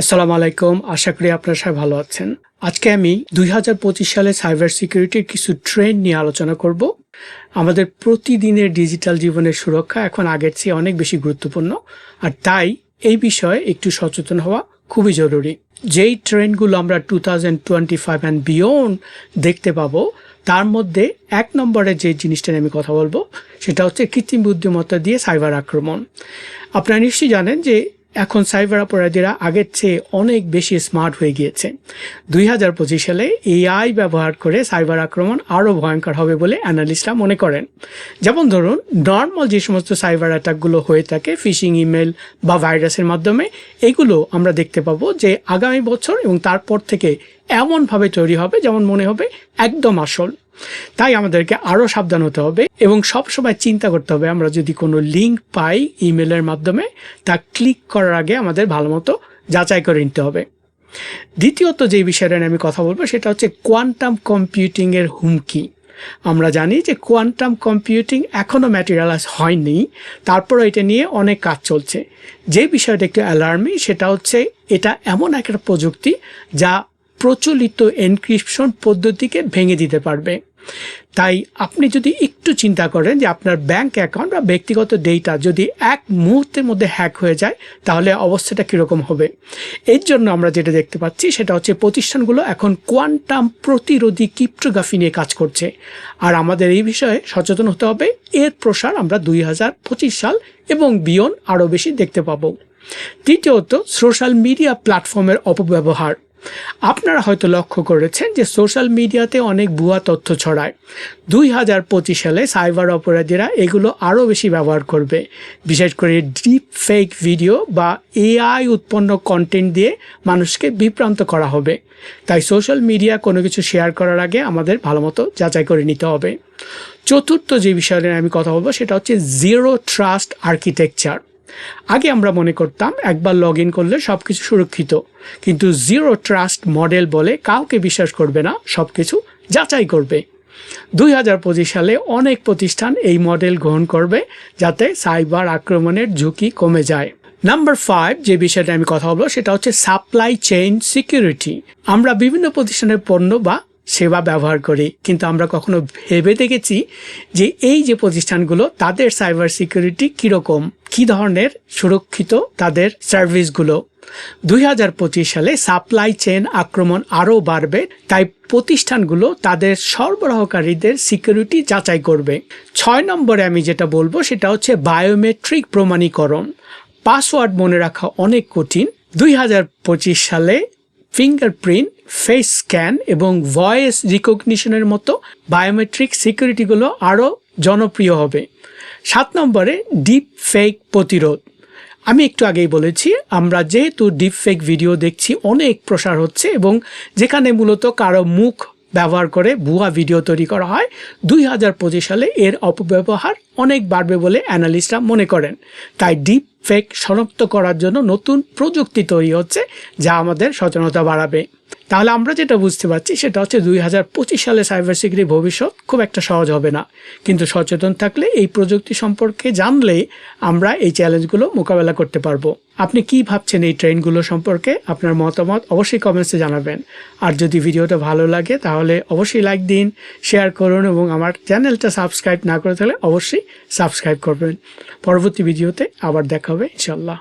আসসালামু আলাইকুম, আশা করি আপনারা সবাই ভালো আছেন। আজকে আমি দুই হাজার পঁচিশ সালে সাইবার সিকিউরিটির কিছু ট্রেন্ড নিয়ে আলোচনা করব। আমাদের প্রতিদিনের ডিজিটাল জীবনের সুরক্ষা এখন আগের চেয়ে অনেক বেশি গুরুত্বপূর্ণ, আর তাই এই বিষয়ে একটু সচেতন হওয়া খুবই জরুরি। যেই ট্রেন্ডগুলো আমরা two thousand twenty five and beyond দেখতে পাবো, তার মধ্যে এক নম্বরে যে জিনিসটা নিয়ে আমি কথা বলব, সেটা হচ্ছে কৃত্রিম বুদ্ধিমত্তা দিয়ে সাইবার আক্রমণ। আপনারা নিশ্চয়ই জানেন যে এখন সাইবার অপরাধীরা আগের চেয়ে অনেক বেশি স্মার্ট হয়ে গিয়েছে। দুই হাজার পঁচিশ সালে এআই ব্যবহার করে সাইবার আক্রমণ আরও ভয়ঙ্কর হবে বলে অ্যানালিস্টরা মনে করেন। যেমন ধরুন নর্মাল যে সমস্ত সাইবার অ্যাটাকগুলো হয়ে থাকে ফিশিং ইমেল বা ভাইরাসের মাধ্যমে, এগুলো আমরা দেখতে পাবো যে আগামী বছর এবং তারপর থেকে এমনভাবে তৈরি হবে যেমন মনে হবে একদম আসল। তাই আমাদেরকে আরও সাবধান হতে হবে এবং সব সময় চিন্তা করতে হবে, আমরা যদি কোনো লিঙ্ক পাই ইমেলের মাধ্যমে, তা ক্লিক করার আগে আমাদের ভালো মতো যাচাই করে নিতে হবে। দ্বিতীয়ত যে বিষয়টা নিয়ে আমি কথা বলব, সেটা হচ্ছে কোয়ান্টাম কম্পিউটিংয়ের হুমকি। আমরা জানি যে কোয়ান্টাম কম্পিউটিং এখনও ম্যাটেরিয়ালাইজ হয়নি, তারপরও এটা নিয়ে অনেক কাজ চলছে। যে বিষয়টা একটু অ্যালার্মি সেটা হচ্ছে এটা এমন একটা প্রযুক্তি যা প্রচলিত এনক্রিপশন পদ্ধতিকে ভেঙে দিতে পারবে। তাই আপনি যদি একটু চিন্তা করেন যে আপনার ব্যাংক অ্যাকাউন্ট বা ব্যক্তিগত ডেটা যদি এক মুহূর্তের মধ্যে হ্যাক হয়ে যায়, তাহলে অবস্থাটা কীরকম হবে? এর জন্য আমরা যেটা দেখতে পাচ্ছি, সেটা হচ্ছে প্রতিষ্ঠানগুলো এখন কোয়ান্টাম প্রতিরোধী ক্রিপ্টোগ্রাফি নিয়ে কাজ করছে। আর আমাদের এই বিষয়ে সচেতন হতে হবে। এর প্রসার আমরা দুই হাজার পঁচিশ সাল এবং বিয়ন আরও বেশি দেখতে পাবো। তৃতীয়ত সোশ্যাল মিডিয়া প্ল্যাটফর্মের অপব্যবহার। আপনারা হয়তো লক্ষ্য করেছেন যে সোশ্যাল মিডিয়াতে অনেক ভুয়া তথ্য ছড়ায়। দুই হাজার পঁচিশ সালে সাইবার অপরাধীরা এগুলো আরও বেশি ব্যবহার করবে। বিশেষ করে ডিপ ফেক ভিডিও বা এআই উৎপন্ন কন্টেন্ট দিয়ে মানুষকে বিভ্রান্ত করা হবে। তাই সোশ্যাল মিডিয়া কোনো কিছু শেয়ার করার আগে আমাদের ভালো মতো যাচাই করে নিতে হবে। চতুর্থ যে বিষয় নিয়ে আমি কথা বলব, সেটা হচ্ছে জিরো ট্রাস্ট আর্কিটেকচার। আগে আমরা মনে করতাম একবার লগ ইন করলে সব কিছু সুরক্ষিত, কিন্তু জিরো ট্রাস্ট মডেল বলে কাউকে বিশ্বাস করবে না সব কিছু যাচাই করবে। দুই হাজার পঁচিশ সালে অনেক প্রতিষ্ঠান এই মডেল গ্রহণ করবে যাতে সাইবার আক্রমণের ঝুঁকি কমে যায়। নাম্বার ফাইভ যে বিষয়টা আমি কথা বলব সেটা হচ্ছে সাপ্লাই চেইন সিকিউরিটি আমরা বিভিন্ন প্রতিষ্ঠানের পণ্য বা সেবা ব্যবহার করি। কিন্তু আমরা কখনো ভেবে দেখেছি যে এই যে প্রতিষ্ঠানগুলো, তাদের সাইবার সিকিউরিটি কীরকম? কী ধরনের সুরক্ষিত তাদের সার্ভিসগুলো দুই হাজার পঁচিশ সালে সাপ্লাই চেন আক্রমণ আরও বাড়বে, তাই প্রতিষ্ঠানগুলো তাদের সরবরাহকারীদের সিকিউরিটি যাচাই করবে। ছয় নম্বরে আমি যেটা বলব, সেটা হচ্ছে বায়োমেট্রিক প্রমাণীকরণ। পাসওয়ার্ড মনে রাখা অনেক কঠিন। দুই হাজার পঁচিশ সালে ফিঙ্গারপ্রিন্ট ফেস স্ক্যান এবং ভয়েস রিকগনিশনের মতো বায়োমেট্রিক সিকিউরিটিগুলো আরও জনপ্রিয় হবে। সাত নম্বরে ডিপ ফেক প্রতিরোধ। আমি একটু আগেই বলেছি, আমরা যেহেতু ডিপ ফেক ভিডিও দেখছি, অনেক প্রসার হচ্ছে এবং যেখানে মূলত কারও মুখ ব্যবহার করে ভুয়া ভিডিও তৈরি করা হয়। দুই হাজার পঁচিশ সালে এর অপব্যবহার অনেক বাড়বে বলে অ্যানালিস্টরা মনে করেন। তাই ডিপ ফেক শনাক্ত করার জন্য নতুন প্রযুক্তি তৈরি হচ্ছে, যা আমাদের সচেতনতা বাড়াবে। তাহলে আমরা যেটা বুঝতে পারছি, সেটা হচ্ছে দুই হাজার পঁচিশ সালে সাইবার সিকিউরিটি ভবিষ্যৎ খুব একটা সহজ হবে না। কিন্তু সচেতন থাকলে এই প্রযুক্তি সম্পর্কে জানলে আমরা এই চ্যালেঞ্জগুলো মোকাবেলা করতে পারব। আপনি কি ভাবছেন এই ট্রেনগুলো সম্পর্কে? আপনার মতামত অবশ্যই কমেন্টসে জানাবেন। আর যদি ভিডিওটা ভালো লাগে, তাহলে অবশ্যই লাইক দিন শেয়ার করুন এবং আমার চ্যানেলটা সাবস্ক্রাইব না করে থাকলে অবশ্যই সাবস্ক্রাইব করবেন। পরবর্তী ভিডিওতে আবার দেখা হবে ইনশাল্লাহ